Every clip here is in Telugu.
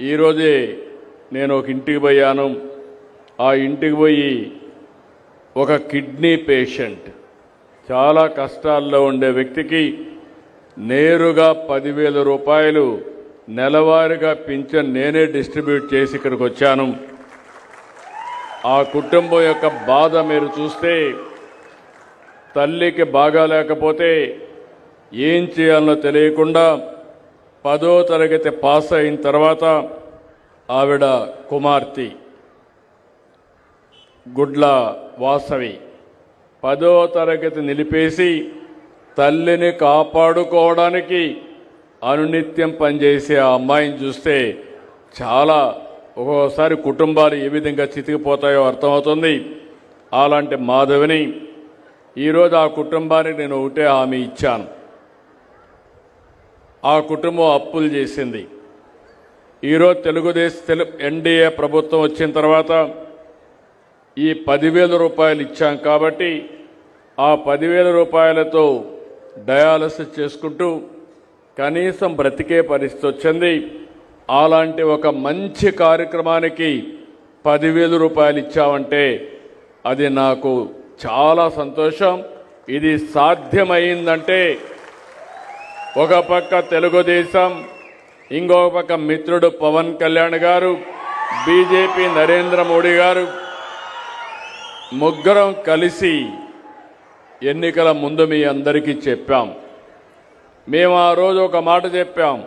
ఈరోజే నేను ఒక ఇంటికి పోయాను. ఆ ఇంటికి పోయి ఒక కిడ్నీ పేషెంట్ చాలా కష్టాల్లో ఉండే వ్యక్తికి నేరుగా పదివేల రూపాయలు నెలవారీగా పింఛన్ నేనే డిస్ట్రిబ్యూట్ చేసి ఇక్కడికి వచ్చాను. ఆ కుటుంబం యొక్క బాధ మీరు చూస్తే తల్లికి బాగా లేకపోతే ఏం చేయాలో తెలియకుండా పదో తరగతి పాస్ అయిన తర్వాత ఆవిడ కుమార్తె గుడ్ల వాసవి పదో తరగతి నిలిపేసి తల్లిని కాపాడుకోవడానికి అనునిత్యం పనిచేసే ఆ అమ్మాయిని చూస్తే చాలా ఒక్కోసారి కుటుంబాలు ఏ విధంగా చితికిపోతాయో అర్థమవుతుంది. అలాంటి మాధవిని ఈరోజు ఆ కుటుంబానికి నేను ఒకటే హామీ ఇచ్చాను. ఆ కుటుంబం అప్పులు చేసింది. ఈరోజు తెలుగుదేశం తెలు ఎన్డీఏ ప్రభుత్వం వచ్చిన తర్వాత ఈ పదివేల రూపాయలు ఇచ్చాం కాబట్టి ఆ పదివేల రూపాయలతో డయాలసిస్ చేసుకుంటూ కనీసం బ్రతికే పరిస్థితి వచ్చింది. అలాంటి ఒక మంచి కార్యక్రమానికి పదివేల రూపాయలు ఇచ్చామంటే అది నాకు చాలా సంతోషం. ఇది సాధ్యమైందంటే ఒక పక్క తెలుగుదేశం ఇంకో పక్క మిత్రుడు పవన్ కళ్యాణ్ గారు బీజేపీ నరేంద్ర మోడీ గారు. ముగ్గురం కలిసి ఎన్నికల ముందు మీ అందరికీ చెప్పాం. మేము ఆ రోజు ఒక మాట చెప్పాం.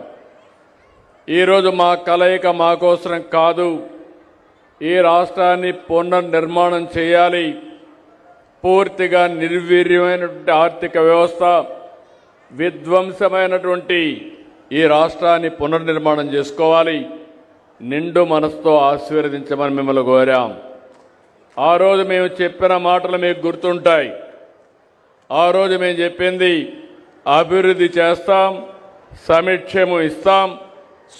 ఈరోజు మా కలయిక మా కోసం కాదు. ఈ రాష్ట్రాన్ని పునర్నిర్మాణం చేయాలి. పూర్తిగా నిర్వీర్యమైనటువంటి ఆర్థిక వ్యవస్థ విధ్వంసమైనటువంటి ఈ రాష్ట్రాన్ని పునర్నిర్మాణం చేసుకోవాలి. నిండు మనసుతో ఆశీర్వదించమని మిమ్మల్ని కోరాం. ఆ రోజు మేము చెప్పిన మాటలు మీకు గుర్తుంటాయి. ఆ రోజు మేము చెప్పింది అభివృద్ధి చేస్తాం సమీక్షము ఇస్తాం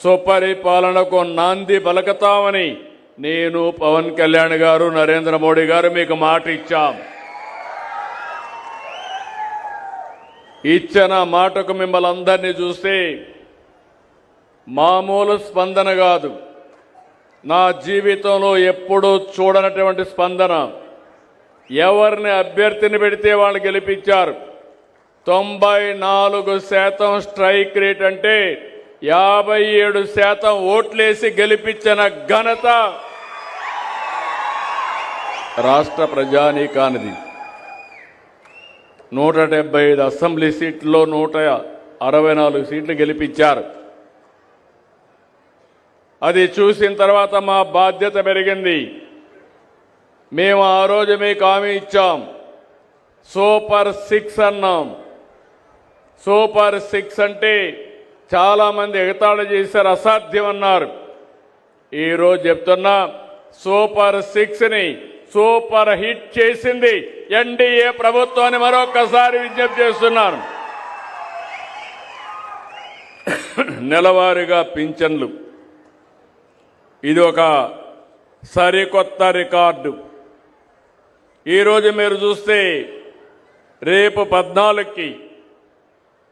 సుపరిపాలనకు నాంది పలకతామని నేను పవన్ కళ్యాణ్ గారు నరేంద్ర మోడీ గారు మీకు మాట ఇచ్చాం. ఇచ్చిన మాటకు మిమ్మల్ని అందరినీ చూస్తే మామూలు స్పందన కాదు. నా జీవితంలో ఎప్పుడూ చూడనటువంటి స్పందన. ఎవరిని అభ్యర్థిని పెడితే వాళ్ళు గెలిపించారు. తొంభై నాలుగు శాతం స్ట్రైక్ రేట్ అంటే యాభై ఏడు శాతం ఓట్లేసి గెలిపించిన ఘనత రాష్ట్ర ప్రజానీకానిది. నూట డెబ్బై ఐదు అసెంబ్లీ సీట్లలో నూట అరవై నాలుగు సీట్లు గెలిపించారు. అది చూసిన తర్వాత మా బాధ్యత పెరిగింది. మేము ఆ రోజు మీకు హామీ ఇచ్చాం. సూపర్ సిక్స్ అన్నాం. సూపర్ సిక్స్ అంటే చాలామంది ఎగతాళి చేశారు అసాధ్యం అన్నారు. ఈరోజు చెప్తున్నా సూపర్ సిక్స్ని సూపర్ హిట్ చేసింది ఎన్డీఏ ప్రభుత్వాన్ని మరొకసారి విజ్ఞప్తి చేస్తున్నాను. నెలవారీగా పింఛన్లు. ఇది ఒక సరికొత్త రికార్డు. ఈరోజు మీరు చూస్తే రేపు పద్నాలుగుకి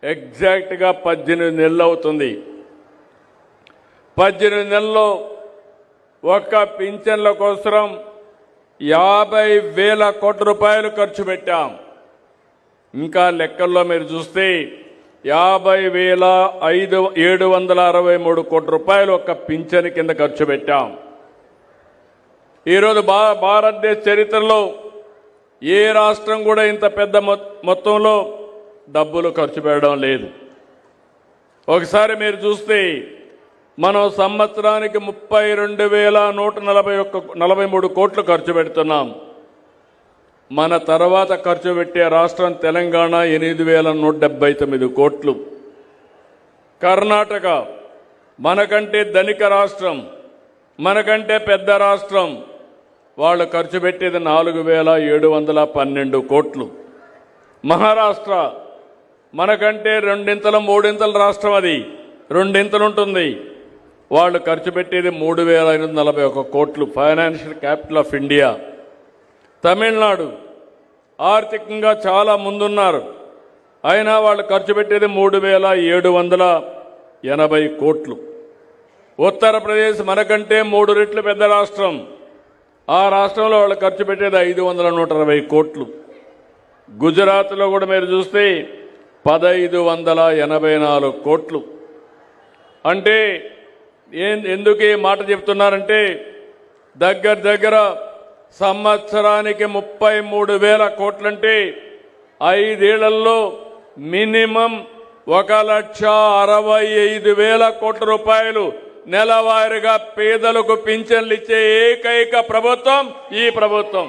ఎగ్జాక్ట్గా పద్దెనిమిది నెలలు అవుతుంది. పద్దెనిమిది నెలల్లో ఒక్క పింఛన్ల కోసం యాభై వేల కోట్ల రూపాయలు ఖర్చు పెట్టాం. ఇంకా లెక్కల్లో మీరు చూస్తే యాభై వేల ఐదు ఏడు వందల అరవై మూడు కోట్ల రూపాయలు ఒక్క పింఛన్ కింద ఖర్చు పెట్టాం. ఈరోజు భా భారతదేశ చరిత్రలో ఏ రాష్ట్రం కూడా ఇంత పెద్ద మొ- మొత్తంలో డబ్బులు ఖర్చు పెట్టడం లేదు. ఒకసారి మీరు చూస్తే మనం సంవత్సరానికి ముప్పై రెండు వేల నూట నలభై ఒక్క నలభై మూడు కోట్లు ఖర్చు పెడుతున్నాం. మన తర్వాత ఖర్చు పెట్టే రాష్ట్రం తెలంగాణ ఎనిమిది వేల నూట డెబ్బై తొమ్మిది కోట్లు. కర్ణాటక మనకంటే ధనిక రాష్ట్రం మనకంటే పెద్ద రాష్ట్రం. వాళ్ళు ఖర్చు పెట్టేది నాలుగు వేల ఏడు వందల పన్నెండు కోట్లు. మహారాష్ట్ర మనకంటే రెండింతల మూడింతల రాష్ట్రం అది. రెండింతలు ఉంటుంది. వాళ్ళు ఖర్చు పెట్టేది మూడు వేల ఐదు నలభై ఒక కోట్లు. Financial capital of India Tamil Nadu. ఆర్థికంగా చాలా ముందున్నారు. అయినా వాళ్ళు ఖర్చు పెట్టేది మూడు వేల ఏడు వందల ఎనభై కోట్లు. ఉత్తరప్రదేశ్ మనకంటే మూడు రెట్లు పెద్ద రాష్ట్రం. ఆ రాష్ట్రంలో వాళ్ళు ఖర్చు పెట్టేది ఐదు వందల నూట అరవై కోట్లు. గుజరాత్లో కూడా మీరు చూస్తే పదైదు వందల ఎనభై నాలుగు కోట్లు. అంటే ఎందుకు ఈ మాట చెప్తున్నారంటే దగ్గర దగ్గర సంవత్సరానికి ముప్పై మూడు వేల కోట్లంటే ఐదేళ్ళలో మినిమం ఒక లక్ష అరవై ఐదు వేల కోట్ల రూపాయలు నెలవారీగా పేదలకు పింఛన్లు ఇచ్చే ఏకైక ప్రభుత్వం ఈ ప్రభుత్వం.